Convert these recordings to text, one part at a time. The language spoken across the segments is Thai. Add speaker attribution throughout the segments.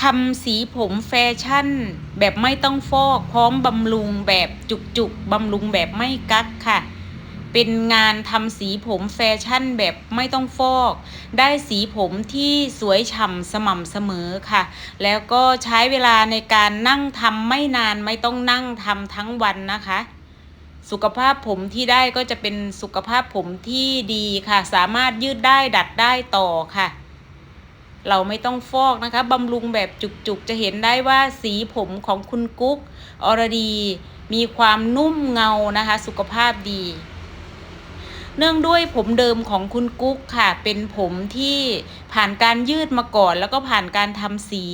Speaker 1: ทำสีผมแฟชั่น แบบไม่ต้องฟอกพร้อมบำรุงแบบจุกๆบำรุงแบบไม่กักค่ะ เป็นงานทำสีผมแฟชั่นแบบไม่ต้องฟอก ได้สีผมที่สวยฉ่ำสม่ำเสมอค่ะ แล้วก็ใช้เวลาในการนั่งทำไม่นานไม่ต้องนั่งทำทั้งวันนะคะ สุขภาพผมที่ได้ก็จะเป็นสุขภาพผมที่ดีค่ะ สามารถยืดได้ดัดได้ต่อค่ะ เราไม่ต้องฟอกนะคะบำรุงแบบจุกๆ จะเห็นได้ว่าสีผมของคุณกุ๊กอรดี มีความนุ่มเงานะคะ สุขภาพดี เนื่องด้วยผมเดิมของคุณกุ๊กค่ะ เป็นผมที่ผ่านการยืดมาก่อน แล้วก็ผ่านการทำสี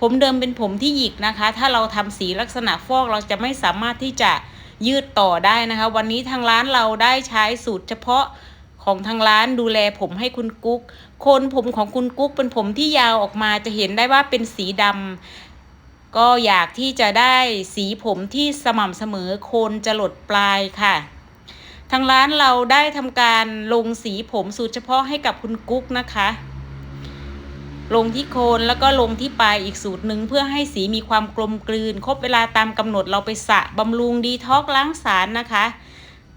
Speaker 1: ผมเดิมเป็นผมที่หยิกนะคะ ถ้าเราทำสีลักษณะฟอกเราจะไม่สามารถที่จะยืดต่อได้นะคะ วันนี้ทางร้านเราได้ใช้สูตรเฉพาะ ของทางร้านดูแลผมให้คุณกุ๊กโคนผมของคุณกุ๊กเป็นผมที่ยาวออกมาจะเห็นได้ว่าเป็นสีดำก็อยากที่จะได้สีผมที่สม่ำเสมอโคนจะหลดปลายค่ะทางร้านเราได้ทำการลงสีผมสูตรเฉพาะให้กับคุณกุ๊กนะคะ ลงที่โคนแล้วก็ลงที่ปลายอีกสูตรหนึ่งเพื่อให้สีมีความกลมกลืน ครบเวลาตามกำหนดเราไปสระบำรุงดีท็อกล้างสารนะคะ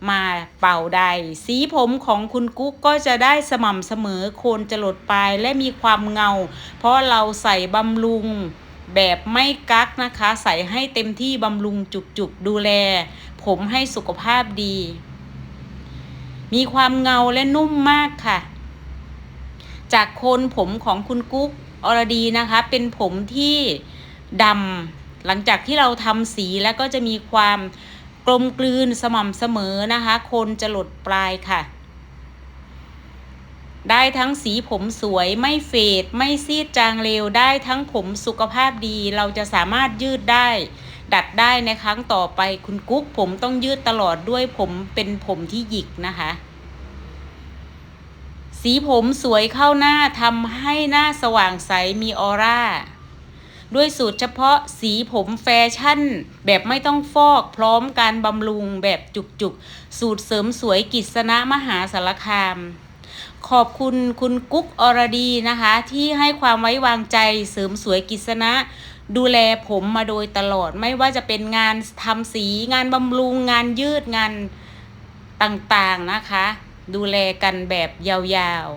Speaker 1: มาเป่าใด สีผมของคุณกุ๊กก็จะได้สม่ำเสมอโคนจะหลดปลายและมีความเงา เพราะเราใส่บำรุงแบบไม่กักนะคะ ใส่ให้เต็มที่บำรุงจุกๆ ดูแล ผมให้สุขภาพดี มีความเงาและนุ่มมากค่ะ จากโคนผมของคุณกุ๊กอรดีนะคะ เป็นผมที่ดำหลังจากที่เราทำสีแล้วก็จะมีความ กลมกลืนสม่ำเสมอนะคะ คนจะหลดปลายค่ะ ได้ทั้งสีผมสวยไม่เฟดไม่ซีดจางเร็วได้ทั้งผมสุขภาพดี เราจะสามารถยืดได้ ดัดได้ในครั้งต่อไปคุณกุ๊กผมต้องยืดตลอดด้วยผมเป็นผมที่หยิกนะคะสีผมสวยเข้าหน้าทำให้หน้าสว่างใสมีออร่า ด้วยสูตรเฉพาะสีผมแฟชั่น แบบไม่ต้องฟอกพร้อมการบำรุงแบบจุกๆ สูตรเสริมสวยกิษณะมหาสารคามขอบคุณคุณกุ๊กอรดีนะคะ ที่ให้ความไว้วางใจเสริมสวยกิษณะ ดูแลผมมาโดยตลอดไม่ว่าจะเป็นงานทำสีงานบำรุงงานยืดงานต่างๆนะคะ ดูแลกันแบบยาว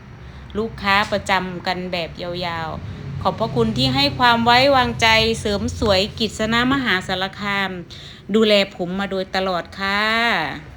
Speaker 1: ๆ ลูกค้าประจำกันแบบยาวๆ ขอบพระคุณที่ให้ความไว้วางใจเสริมสวยกิจสนามหาสารคาม ดูแลผมมาโดยตลอดค่ะ